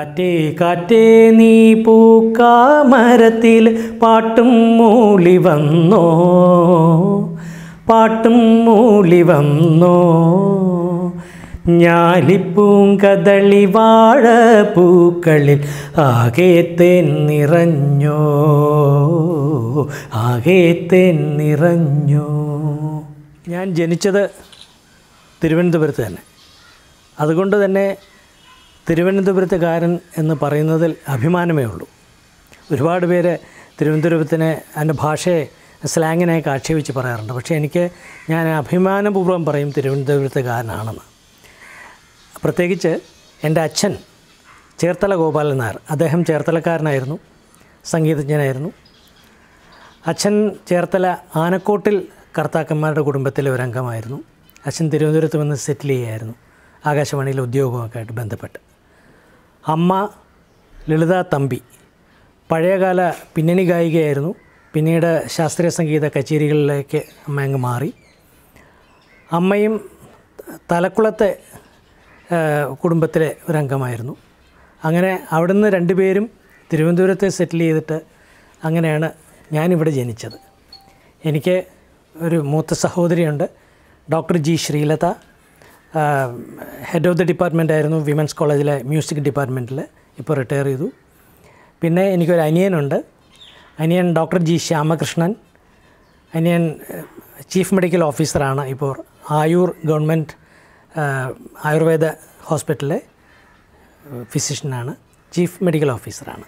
കാറ്റേ കാറ്റേ നീ പൂക്കാമരത്തിൽ പാട്ടും മൂളി വന്നോ? പാട്ടും മൂളി വന്നോ? ഞാലിപ്പൂങ്കദളി വാഴ പൂക്കളിൽ ആകെ തേൻ നിറഞ്ഞോ ആകെ തേൻ നിറഞ്ഞോ ഞാൻ ജനിച്ചത് തിരുവനന്തപുരത്ത് തന്നെ. അതുകൊണ്ട് തന്നെ തിരുവനന്തപുരത്തുകാരൻ എന്ന് പറയുന്നതിൽ അഭിമാനമേ ഉള്ളൂ. ഒരുപാട് പേര് തിരുവനന്തപുരത്തിനെ അതിന്റെ ഭാഷയെ സ്ലാങ്ങിനെയൊക്കെ ആക്ഷേപിച്ച് പറയാറുണ്ട്. പക്ഷേ എനിക്ക് ഞാൻ അഭിമാനപൂർവം പറയും തിരുവനന്തപുരത്തുകാരനാണെന്ന്. പ്രത്യേകിച്ച് എന്റെ അച്ഛൻ ചേർത്തല ഗോപാലൻ നായർ അദ്ദേഹം ചേർത്തലക്കാരനായിരുന്നു സംഗീതജ്ഞനായിരുന്നു. അച്ഛൻ ചേർത്തല ആനക്കോട്ടിൽ കർത്താക്കന്മാരുടെ കുടുംബത്തിലെ ഒരു അംഗമായിരുന്നു അച്ഛൻ തിരുവനന്തപുരത്ത് വന്ന് സെറ്റിൽ ചെയ്യുമായിരുന്നു ആകാശവാണിയിലെ ഉദ്യോഗമൊക്കെ ആയിട്ട് ബന്ധപ്പെട്ട്. അമ്മ ലളിത തമ്പി. പഴയകാല പിന്നണി ഗായികയായിരുന്നു. പിന്നീട് ശാസ്ത്രീയ സംഗീത കച്ചേരികളിലേക്ക് അമ്മ അങ്ങ് മാറി. അമ്മയും തലക്കുളത്തെ കുടുംബത്തിലെ ഒരംഗമായിരുന്നു. അങ്ങനെ അവിടുന്ന് രണ്ടുപേരും തിരുവനന്തപുരത്തെ സെറ്റിൽ ചെയ്തിട്ട് അങ്ങനെയാണ് ഞാനിവിടെ ജനിച്ചത്. എനിക്ക് ഒരു മൂത്ത സഹോദരിയുണ്ട്. Doctor G Sreelatha. Head of the department ആയിരുന്നു വിമൻസ് കോളേജിലെ മ്യൂസിക് ഡിപ്പാർട്ട്മെന്റിൽ ഇപ്പോൾ റിട്ടയർ ചെയ്തു. പിന്നെ എനിക്കൊരു അനിയനുണ്ട്. അനിയൻ ഡോക്ടർ ജി ശ്യാമകൃഷ്ണൻ. അനിയൻ ചീഫ് മെഡിക്കൽ ഓഫീസറാണ് ഇപ്പോൾ ആയൂർ ഗവൺമെന്റ് ആയുർവേദ ഹോസ്പിറ്റലിലെ ഫിസിഷ്യനാണ് ചീഫ് മെഡിക്കൽ ഓഫീസറാണ്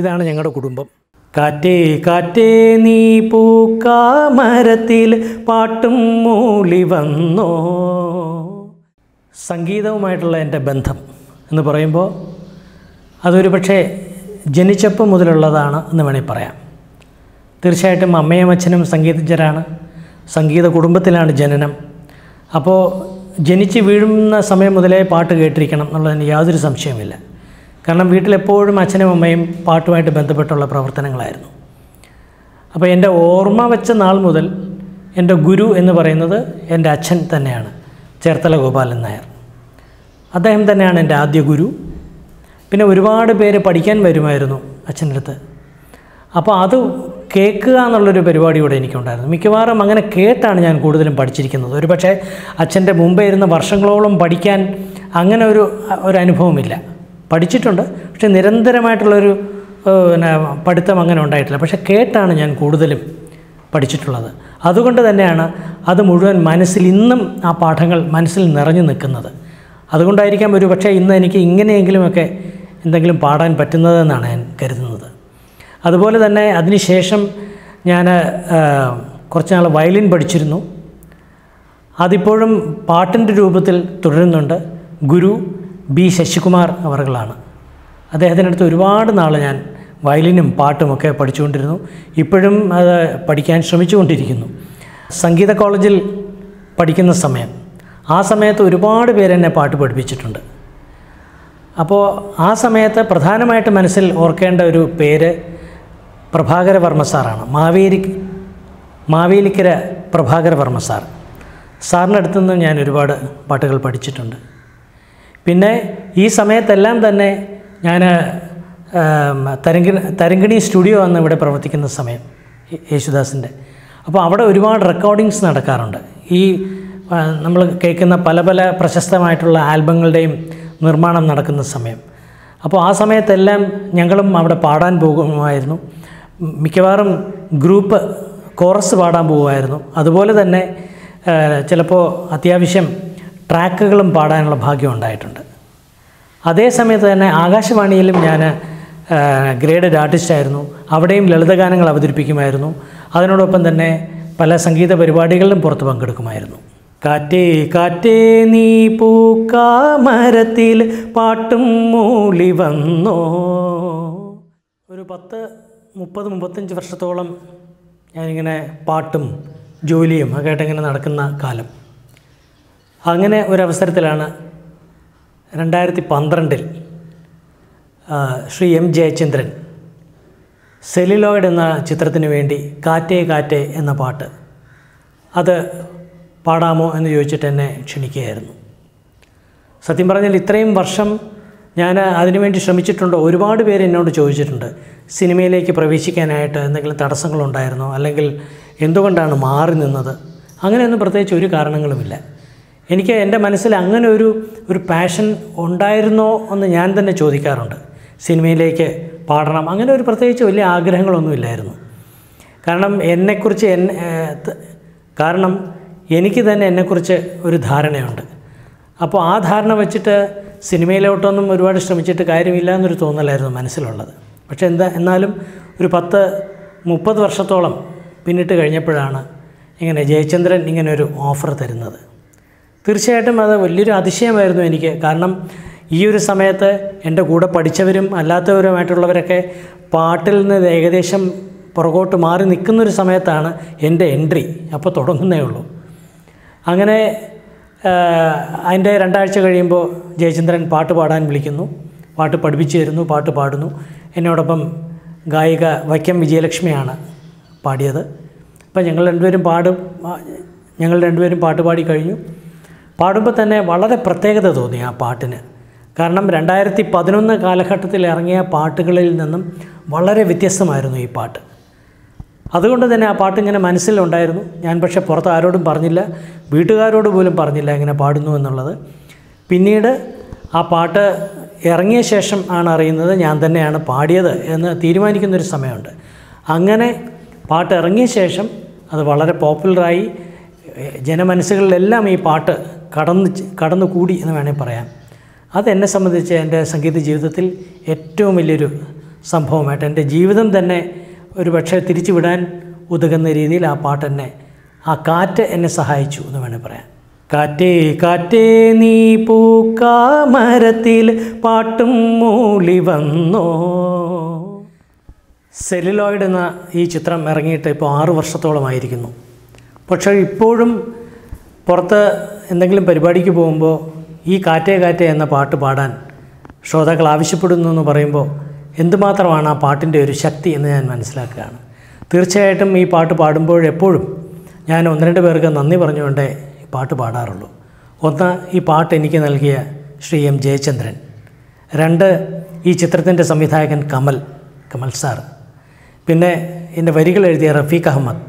ഇതാണ് ഞങ്ങളുടെ കുടുംബം. കാറ്റേ കാറ്റേ നീ പൂക്കാമരത്തിൽ പാട്ടും മൂളി വന്നോ? സംഗീതവുമായിട്ടുള്ള എന്റെ ബന്ധം എന്ന് പറയുമ്പോൾ അതൊരു പക്ഷേ ജനിച്ചപ്പം മുതലുള്ളതാണ് എന്ന് വേണമെങ്കിൽ പറയാം. തീർച്ചയായിട്ടും അമ്മയും അച്ഛനും സംഗീതജ്ഞരാണ്. സംഗീത കുടുംബത്തിലാണ് ജനനം. അപ്പോൾ ജനിച്ച് വീഴുന്ന സമയം മുതലേ പാട്ട് കേട്ടിരിക്കണം എന്നുള്ളതിന് യാതൊരു സംശയവുമില്ല. കാരണം വീട്ടിലെപ്പോഴും അച്ഛനും അമ്മയും പാട്ടുമായിട്ട് ബന്ധപ്പെട്ടുള്ള പ്രവർത്തനങ്ങളായിരുന്നു. അപ്പോൾ എന്റെ ഓർമ്മ വെച്ച നാൾ മുതൽ എന്റെ ഗുരു എന്ന് പറയുന്നത് എന്റെ അച്ഛൻ തന്നെയാണ് ചേർത്തല ഗോപാലൻ നായർ. അദ്ദേഹം തന്നെയാണ് എന്റെ ആദ്യ ഗുരു. പിന്നെ ഒരുപാട് പേര് പഠിക്കാൻ വരുമായിരുന്നു അച്ഛന്റെ അടുത്ത്. അപ്പോൾ അത് കേൾക്കുക എന്നുള്ളൊരു പരിപാടി കൂടെ എനിക്കുണ്ടായിരുന്നു. മിക്കവാറും അങ്ങനെ കേട്ടാണ് ഞാൻ കൂടുതലും പഠിച്ചിരിക്കുന്നത്. ഒരു പക്ഷേ അച്ഛന്റെ മുമ്പേ ഇരുന്ന് വർഷങ്ങളോളം പഠിക്കാൻ അങ്ങനെ ഒരു ഒരു അനുഭവമില്ല. പഠിച്ചിട്ടുണ്ട് പക്ഷേ നിരന്തരമായിട്ടുള്ളൊരു പിന്നെ പഠിത്തം അങ്ങനെ ഉണ്ടായിട്ടില്ല. പക്ഷേ കേട്ടാണ് ഞാൻ കൂടുതലും പഠിച്ചിട്ടുള്ളത്. അതുകൊണ്ട് തന്നെയാണ് അത് മുഴുവൻ മനസ്സിൽ ഇന്നും ആ പാഠങ്ങൾ മനസ്സിൽ നിറഞ്ഞു നിൽക്കുന്നത്. അതുകൊണ്ടായിരിക്കാം ഒരു പക്ഷേ ഇന്ന് എനിക്ക് ഇങ്ങനെയെങ്കിലുമൊക്കെ എന്തെങ്കിലും പാടാൻ പറ്റുന്നതെന്നാണ് ഞാൻ കരുതുന്നത്. അതുപോലെ തന്നെ അതിനുശേഷം ഞാൻ കുറച്ച് നാൾ വയലിൻ പഠിച്ചിരുന്നു. അതിപ്പോഴും പാട്ടിന്റെ രൂപത്തിൽ തുടരുന്നുണ്ട്. ഗുരു ബി ശശികുമാർ അവർകളാണ് അദ്ദേഹത്തിന്റെ അടുത്ത് ഒരുപാട് നാൾ ഞാൻ വയലിനും പാട്ടുമൊക്കെ പഠിച്ചുകൊണ്ടിരുന്നു. ഇപ്പോഴും അത് പഠിക്കാൻ ശ്രമിച്ചുകൊണ്ടിരിക്കുന്നു. സംഗീത കോളേജിൽ പഠിക്കുന്ന സമയം ആ സമയത്ത് ഒരുപാട് പേരെന്നെ പാട്ട് പഠിപ്പിച്ചിട്ടുണ്ട്. അപ്പോൾ ആ സമയത്ത് പ്രധാനമായിട്ട് മനസ്സിൽ ഓർക്കേണ്ട ഒരു പേര് പ്രഭാകര വർമ്മ സാറാണ്. മാവേലി മാവേലിക്കര പ്രഭാകര വർമ്മ സാർ. സാറിന്റെ അടുത്തു നിന്ന് ഞാൻ ഒരുപാട് പാട്ടുകൾ പഠിച്ചിട്ടുണ്ട്. പിന്നെ ഈ സമയത്തെല്ലാം തന്നെ ഞാൻ തരങ്കിണി തരങ്കിണി സ്റ്റുഡിയോ ആണ് ഇവിടെ പ്രവർത്തിക്കുന്ന സമയം യേശുദാസിന്റെ. അപ്പോൾ അവിടെ ഒരുപാട് റെക്കോർഡിങ്സ് നടക്കാറുണ്ട്. ഈ നമ്മൾ കേൾക്കുന്ന പല പല പ്രശസ്തമായിട്ടുള്ള ആൽബങ്ങളുടെയും നിർമ്മാണം നടക്കുന്ന സമയം. അപ്പോൾ ആ സമയത്തെല്ലാം ഞങ്ങളും അവിടെ പാടാൻ പോകുമായിരുന്നു. മിക്കവാറും ഗ്രൂപ്പ് കോറസ് പാടാൻ പോകുമായിരുന്നു. അതുപോലെ തന്നെ ചിലപ്പോൾ അത്യാവശ്യം ട്രാക്കുകളും പാടാനുള്ള ഭാഗ്യം ഉണ്ടായിട്ടുണ്ട്. അതേ സമയത്ത് തന്നെ ആകാശവാണിയിലും ഞാൻ ഗ്രേഡഡ് ആർട്ടിസ്റ്റായിരുന്നു അവിടെയും ലളിതഗാനങ്ങൾ അവതരിപ്പിക്കുമായിരുന്നു. അതിനോടൊപ്പം തന്നെ പല സംഗീത പരിപാടികളിലും പുറത്ത് പങ്കെടുക്കുമായിരുന്നു. കാറ്റേ കാറ്റേ നീ പൂക്കാമരത്തിൽ പാട്ടും മൂളി വന്നോ? ഒരു പത്ത് മുപ്പത് മുപ്പത്തഞ്ച് വർഷത്തോളം ഞാനിങ്ങനെ പാട്ടും ജോലിയും ഒക്കെ ആയിട്ട് ഇങ്ങനെ നടക്കുന്ന കാലം. അങ്ങനെ ഒരവസരത്തിലാണ് രണ്ടായിരത്തി പന്ത്രണ്ടിൽ ശ്രീ എം ജയചന്ദ്രൻ സെലിലോയിഡ് എന്ന ചിത്രത്തിന് വേണ്ടി കാറ്റേ കാറ്റേ എന്ന പാട്ട്. അത് പാടാമോ എന്ന് ചോദിച്ചിട്ട് എന്നെ ക്ഷണിക്കുകയായിരുന്നു. സത്യം പറഞ്ഞാൽ ഇത്രയും വർഷം ഞാൻ അതിനുവേണ്ടി ശ്രമിച്ചിട്ടുണ്ടോ. ഒരുപാട് പേര് എന്നോട് ചോദിച്ചിട്ടുണ്ട് സിനിമയിലേക്ക് പ്രവേശിക്കാനായിട്ട് എന്തെങ്കിലും തടസ്സങ്ങളുണ്ടായിരുന്നോ? അല്ലെങ്കിൽ എന്തുകൊണ്ടാണ് മാറി നിന്നത്? അങ്ങനെയൊന്നും പ്രത്യേകിച്ച് ഒരു കാരണങ്ങളുമില്ല. എനിക്ക് എന്റെ മനസ്സിൽ അങ്ങനെ ഒരു ഒരു പാഷൻ ഉണ്ടായിരുന്നോ എന്ന് ഞാൻ തന്നെ ചോദിക്കാറുണ്ട്. സിനിമയിലേക്ക് പാടണം അങ്ങനെ ഒരു പ്രത്യേകിച്ച് വലിയ ആഗ്രഹങ്ങളൊന്നുമില്ലായിരുന്നു കാരണം എന്നെക്കുറിച്ച് എന്നെ കാരണം എനിക്ക് തന്നെ എന്നെക്കുറിച്ച് ഒരു ധാരണയുണ്ട്. അപ്പോൾ ആ ധാരണ വെച്ചിട്ട് സിനിമയിലോട്ടൊന്നും ഒരുപാട് ശ്രമിച്ചിട്ട് കാര്യമില്ല എന്നൊരു തോന്നലായിരുന്നു മനസ്സിലുള്ളത്. പക്ഷേ എന്താ എന്നാലും ഒരു പത്ത് മുപ്പത് വർഷത്തോളം പിന്നിട്ട് കഴിഞ്ഞപ്പോഴാണ് ഇങ്ങനെ ജയചന്ദ്രൻ ഇങ്ങനെ ഒരു ഓഫർ തരുന്നത്. തീർച്ചയായിട്ടും അത് വലിയൊരു അതിശയമായിരുന്നു എനിക്ക്. കാരണം ഈ ഒരു സമയത്ത് എന്റെ കൂടെ പഠിച്ചവരും അല്ലാത്തവരുമായിട്ടുള്ളവരൊക്കെ പാട്ടിൽ നിന്ന് ഏകദേശം പുറകോട്ട് മാറി നിൽക്കുന്നൊരു സമയത്താണ് എന്റെ എൻട്രി. അപ്പോൾ തുടങ്ങുന്നേ ഉള്ളൂ. അങ്ങനെ അതിന്റെ രണ്ടാഴ്ച കഴിയുമ്പോൾ ജയചന്ദ്രൻ പാട്ട് പാടാൻ വിളിക്കുന്നു. പാട്ട് പഠിപ്പിച്ചു തരുന്നു പാട്ട് പാടുന്നു. എന്നോടൊപ്പം ഗായിക വൈക്കം വിജയലക്ഷ്മിയാണ് പാടിയത്. അപ്പം ഞങ്ങൾ രണ്ടുപേരും പാടും ഞങ്ങൾ രണ്ടുപേരും പാട്ട് പാടി കഴിഞ്ഞു. പാടുമ്പോൾ തന്നെ വളരെ പ്രത്യേകത തോന്നി ആ പാട്ടിന്. കാരണം രണ്ടായിരത്തി പതിനൊന്ന് കാലഘട്ടത്തിൽ ഇറങ്ങിയ പാട്ടുകളിൽ നിന്നും വളരെ വ്യത്യസ്തമായിരുന്നു ഈ പാട്ട്. അതുകൊണ്ട് തന്നെ ആ പാട്ട് ഇങ്ങനെ മനസ്സിലുണ്ടായിരുന്നു. ഞാൻ പക്ഷേ പുറത്ത് ആരോടും പറഞ്ഞില്ല. വീട്ടുകാരോട് പോലും പറഞ്ഞില്ല ഇങ്ങനെ പാടുന്നു എന്നുള്ളത്. പിന്നീട് ആ പാട്ട് ഇറങ്ങിയ ശേഷം ആണ് അറിയുന്നത് ഞാൻ തന്നെയാണ് പാടിയത് എന്ന് തീരുമാനിക്കുന്നൊരു സമയമുണ്ട്. അങ്ങനെ പാട്ട് ഇറങ്ങിയ ശേഷം അത് വളരെ പോപ്പുലറായി. ജനമനസ്സുകളിലെല്ലാം ഈ പാട്ട് കടന്ന് കടന്നു കൂടി എന്ന് വേണമെങ്കിൽ പറയാം. അതെന്നെ സംബന്ധിച്ച് എന്റെ സംഗീത ജീവിതത്തിൽ ഏറ്റവും വലിയൊരു സംഭവമായിട്ട് എന്റെ ജീവിതം തന്നെ ഒരു പക്ഷേ തിരിച്ചുവിടാൻ ഉതകുന്ന രീതിയിൽ ആ പാട്ട് എന്നെ ആ കാറ്റ് എന്നെ സഹായിച്ചു എന്ന് വേണേൽ പറയാം. കാറ്റേ കാറ്റേ നീ പൂക്കാമരത്തിൽ പാട്ടും മൂളി വന്നോ. സെല്ലുലോയിഡ് എന്ന ഈ ചിത്രം ഇറങ്ങിയിട്ട് ഇപ്പോൾ ആറു വർഷത്തോളമായിരിക്കുന്നു. പക്ഷേ ഇപ്പോഴും പുറത്ത് എന്തെങ്കിലും പരിപാടിക്ക് പോകുമ്പോൾ ഈ കാറ്റേ കാറ്റേ എന്ന പാട്ട് പാടാൻ ശ്രോതാക്കൾ ആവശ്യപ്പെടുന്നു എന്ന് പറയുമ്പോൾ എന്തുമാത്രമാണ് ആ പാട്ടിന്റെ ഒരു ശക്തി എന്ന് ഞാൻ മനസ്സിലാക്കുകയാണ്. തീർച്ചയായിട്ടും ഈ പാട്ട് പാടുമ്പോഴെപ്പോഴും ഞാൻ ഒന്ന് രണ്ട് പേർക്ക് നന്ദി പറഞ്ഞുകൊണ്ടേ ഈ പാട്ട് പാടാറുള്ളൂ. ഒന്ന് ഈ പാട്ട് എനിക്ക് നൽകിയ ശ്രീ എം ജയചന്ദ്രൻ. രണ്ട് ഈ ചിത്രത്തിന്റെ സംവിധായകൻ കമൽ കമൽ സാർ. പിന്നെ എന്റെ വരികൾ എഴുതിയ റഫീഖ് അഹമ്മദ്.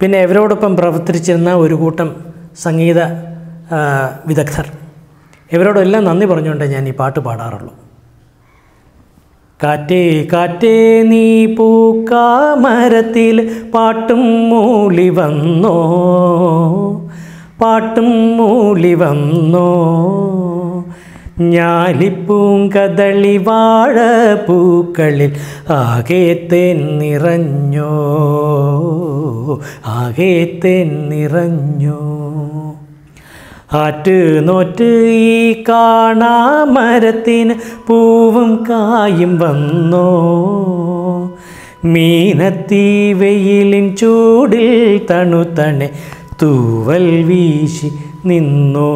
പിന്നെ ഇവരോടൊപ്പം പ്രവർത്തിച്ചിരുന്ന ഒരു കൂട്ടം സംഗീത വിദഗ്ധർ. ഇവരോടെല്ലാം നന്ദി പറഞ്ഞുകൊണ്ടേ ഞാൻ ഈ പാട്ട് പാടാറുള്ളൂ. കാറ്റേ കാറ്റേ നീ പൂക്കാമരത്തിൽ പാട്ടും മൂളി വന്നോ? പാട്ടും മൂളി വന്നോ? ഞാലിപ്പൂങ്കദളി വാഴ പൂക്കളിൽ ആകെ തേൻ നിറഞ്ഞോ ആകെ തേൻ നിറഞ്ഞോ ആറ്റ് നോറ്റ് ഈ കാണാമരത്തിന് പൂവും കായും വന്നോ. മീനത്തീ വെയിലിൻ ചൂടിൽ തണുതണെ തൂവൽ വീശി നിന്നോ.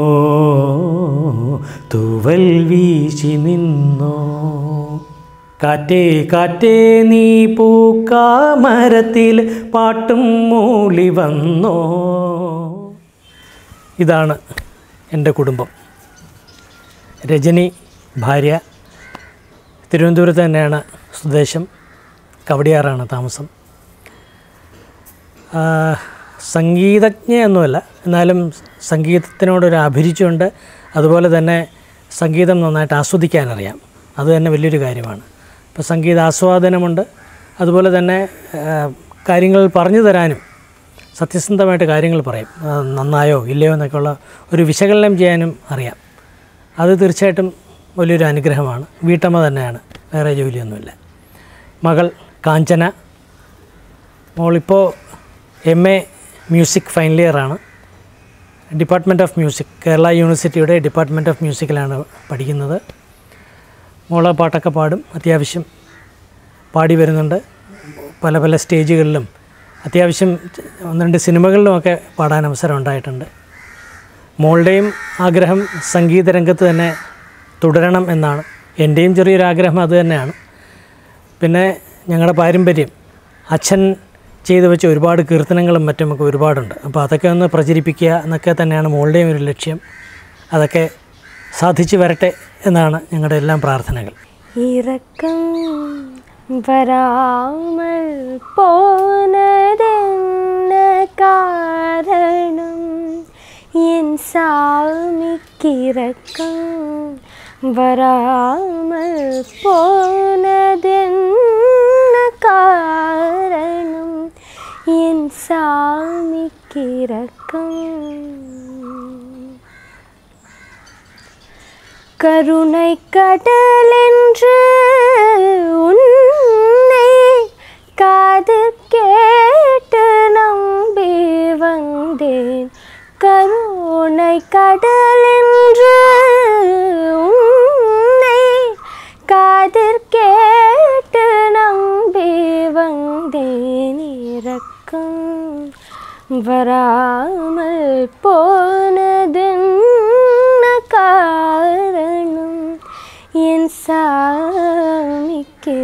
തൂവൽ വീശി നിന്നോ. കാറ്റേ കാറ്റേ നീ പൂക്കാമരത്തിൽ പാട്ടും മൂളി വന്നോ. ഇതാണ് എന്റെ കുടുംബം. രജനി ഭാര്യ തിരുവനന്തപുരത്ത് തന്നെയാണ് സ്വദേശം. കവടിയാറാണ് താമസം. സംഗീതജ്ഞയൊന്നുമല്ല എന്നാലും സംഗീതത്തിനോടൊരു അഭിരുചിയുണ്ട്. അതുപോലെ തന്നെ സംഗീതം നന്നായിട്ട് ആസ്വദിക്കാനറിയാം. അത് തന്നെ വലിയൊരു കാര്യമാണ്. ഇപ്പോൾ സംഗീത ആസ്വാദനമുണ്ട് അതുപോലെ തന്നെ കാര്യങ്ങൾ പറഞ്ഞു തരാനും സത്യസന്ധമായിട്ട് കാര്യങ്ങൾ പറയും. നന്നായോ ഇല്ലയോ എന്നൊക്കെയുള്ള ഒരു വിശകലനം ചെയ്യാനും അറിയാം. അത് തീർച്ചയായിട്ടും വലിയൊരു അനുഗ്രഹമാണ്. വീട്ടമ്മ തന്നെയാണ്. വേറെ ജോലിയൊന്നുമില്ല. മകൾ കാഞ്ചന. മോളിപ്പോൾ എം എ മ്യൂസിക് ഫൈനൽ ഇയറാണ് ഡിപ്പാർട്ട്മെന്റ് ഓഫ് മ്യൂസിക് കേരള യൂണിവേഴ്സിറ്റിയുടെ ഡിപ്പാർട്ട്മെന്റ് ഓഫ് മ്യൂസിക്കിലാണ് പഠിക്കുന്നത്. മോളെ പാട്ടൊക്കെ പാടും. അത്യാവശ്യം പാടി വരുന്നുണ്ട്. പല പല സ്റ്റേജുകളിലും അത്യാവശ്യം ഒന്ന് രണ്ട് സിനിമകളിലുമൊക്കെ പാടാൻ അവസരം ഉണ്ടായിട്ടുണ്ട്. മോളുടെയും ആഗ്രഹം സംഗീത രംഗത്ത് തന്നെ തുടരണം എന്നാണ്. എന്റെയും ചെറിയൊരു ആഗ്രഹം അത് തന്നെയാണ്. പിന്നെ ഞങ്ങളുടെ പാരമ്പര്യം അച്ഛൻ ചെയ്തു വെച്ച ഒരുപാട് കീർത്തനങ്ങളും മറ്റുമൊക്കെ ഒരുപാടുണ്ട്. അപ്പോൾ അതൊക്കെ ഒന്ന് പ്രചരിപ്പിക്കുക എന്നൊക്കെ തന്നെയാണ് മോളുടെയും ഒരു ലക്ഷ്യം. അതൊക്കെ സാധിച്ചു വരട്ടെ എന്നാണ് ഞങ്ങളുടെ എല്ലാം പ്രാർത്ഥനകൾ. ഇറക്കം வராமல் போனதென்ன காரணம்? என் சாமிக்கிறக்கம் வராமல் போனதென்ன காரணம்? என் சாமிக்கிறக்கம் கருணை கடல் உன் பாடலென்று உன்னை காதிர் கேட்டு நம்பி வந்தேன் இறக்கும் வராமல் போனதென்ன காரணம் என் சாமிக்கு.